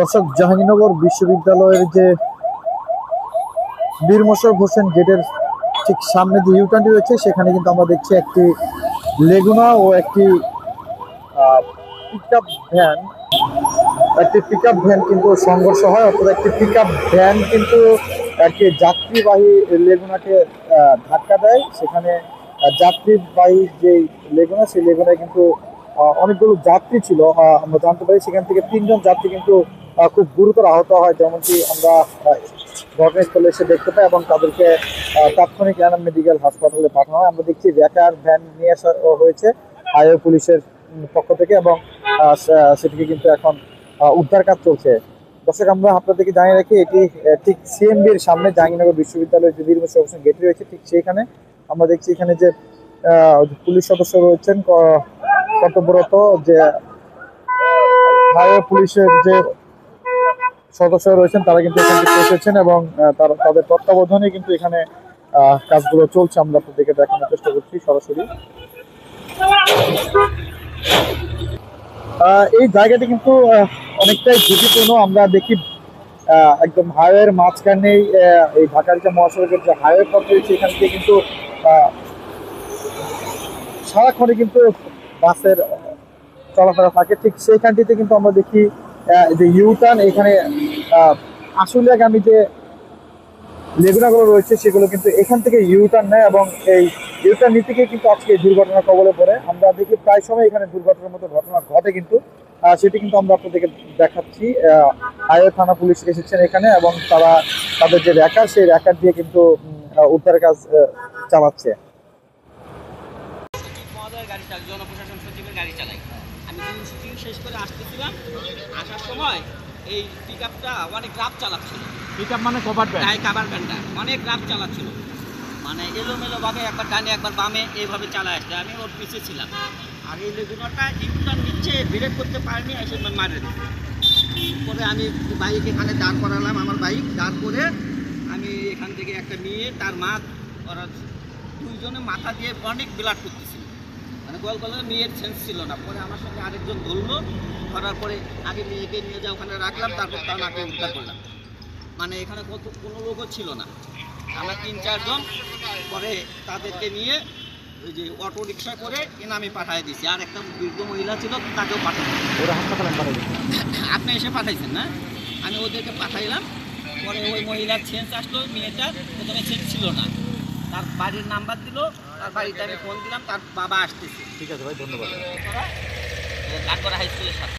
দর্শক, জাহাঙ্গীরনগর বিশ্ববিদ্যালয়ের যে বীর মোশাররফ হোসেন গেটের ঠিক সামনে যে ইউটার্নটি রয়েছে, সেখানে কিন্তু আমরা দেখছি একটি লেগুনা ও একটি পিক ভ্যান একটি পিক ভ্যান কিন্তু সংঘর্ষ হয়, অর্থাৎ একটি পিক ভ্যান কিন্তু একটি যাত্রীবাহী লেগুনাকে ধাক্কা দেয়। সেখানে যাত্রীবাহী যে লেগুনা, সেই লেগুনায় কিন্তু অনেকগুলো যাত্রী ছিল। আমরা জানতে পারি সেখান থেকে তিনজন যাত্রী কিন্তু খুব গুরুতর আহত হয়, যেমনটি আমরা ঘটনাস্থলে এসে দেখতে পাই এবং তাদেরকে তাৎক্ষণিক এনাম মেডিকেল হাসপাতালে পাঠানো হয়। আমরা দেখছি র্যাকার ভ্যান নিয়ে আসা হয়েছে হাইওয়ে পুলিশের পক্ষ থেকে এবং সেটিকে কিন্তু এখন উদ্ধার কাজ চলছে। দর্শক, আমরা আপনাদেরকে জানিয়ে রাখি, এটি ঠিক সিএমবির সামনে জাহাঙ্গীরনগর বিশ্ববিদ্যালয়ের যে মোশাররফ হোসেন গেট রয়েছে, ঠিক সেইখানে আমরা দেখছি এখানে যে পুলিশ সদস্য রয়েছেন কর্তব্যরত যে হাইওয়ে পুলিশের যে সদস্য রয়েছেন তারা কিন্তু এখানে এসেছেন এবং তারা তাদের তত্ত্বাবধানে কিন্তু এখানে কাজগুলো চলছে। আমরা আপনাদেরকে দেখানোর চেষ্টা করছি সরাসরি। এই জায়গাটি কিন্তু অনেকটাই ঝুঁকিপূর্ণ। আমরা দেখি একদম হাইওয়ের মাঝখানেই আহ, এই ঢাকারিকা মহাসড়কের যে হাইওয়ে পথ রয়েছে এখান থেকে কিন্তু সারাক্ষণে কিন্তু বাসের চলাফেরা থাকে। ঠিক সেইখানটিতে কিন্তু আমরা দেখি যে ইউটার্ন এখানে আশুলিয়াগামী যে লেগুনাগুলো রয়েছে, সেগুলো কিন্তু এখান থেকে ইউটার্ন নেয় এবং এই ইউটার্ন নিতে গিয়ে কিন্তু আজকে দুর্ঘটনা কবলে পড়ে। আমরা দেখি প্রায় সময় এখানে দুর্ঘটনার মতো ঘটনা ঘটে কিন্তু সেটি কিন্তু আমরা আপনাদেরকে দেখাচ্ছি। হাইওয়ে থানা পুলিশ এসেছেন এখানে এবং তারা তাদের যে র্যাকার, সেই র্যাকার দিয়ে কিন্তু উদ্ধারের কাজ চালাচ্ছে। গাড়ি চালাই আমি শুটিং শেষ করে আসতেছিলাম আসার সময় এই পিক আপটা অনেক রাত চালাচ্ছিল। পিক মানে কভার গায়ে কাবার ভ্যানটা অনেক রাত চালাচ্ছিল। মানে এলোমেলোভাবে একবার ডানে একবার বামে এইভাবে চালা আসছে আমি ওর পিছিয়ে ছিলাম। আর এই লেগুনাটা ইউটার নিচ্ছে ব্রেক করতে পারিনি এসে মারে। পরে আমি বাইক এখানে দাঁড় করালাম আমার বাইক দাঁড় করে আমি এখান থেকে একটা মেয়ে তার মা ওরা দুইজনে মাথা দিয়ে অনেক ব্লাড করতেছিল। মানে গল গলে মেয়ের সেন্স ছিল না। পরে আমার সঙ্গে আরেকজন ধরলো ধরার পরে আগে মেয়েকে নিয়ে যা ওখানে রাখলাম তারপর তার মাকে উদ্ধার করলাম। মানে এখানে কত কোনো লোকও ছিল না। আমরা তিন চারজন পরে তাদেরকে নিয়ে ওই যে অটো রিক্সা করে এনামে পাঠিয়ে দিয়েছি। আর একটা বৃদ্ধ মহিলা ছিল তাকেও পাঠানো ওরা হাসপাতালে পাঠাই আপনি এসে পাঠাইছেন না? আমি ওদেরকে পাঠাইলাম। পরে ওই মহিলার চেঞ্জ আসলো মেয়েটার প্রথমে চেঞ্জ ছিল না। তার বাড়ির নাম্বার দিল তার বাড়িতে আমি ফোন দিলাম তার বাবা আসতেছে। ঠিক আছে ভাই ধন্যবাদ। তারপরে হাই স্কুলের সাথে।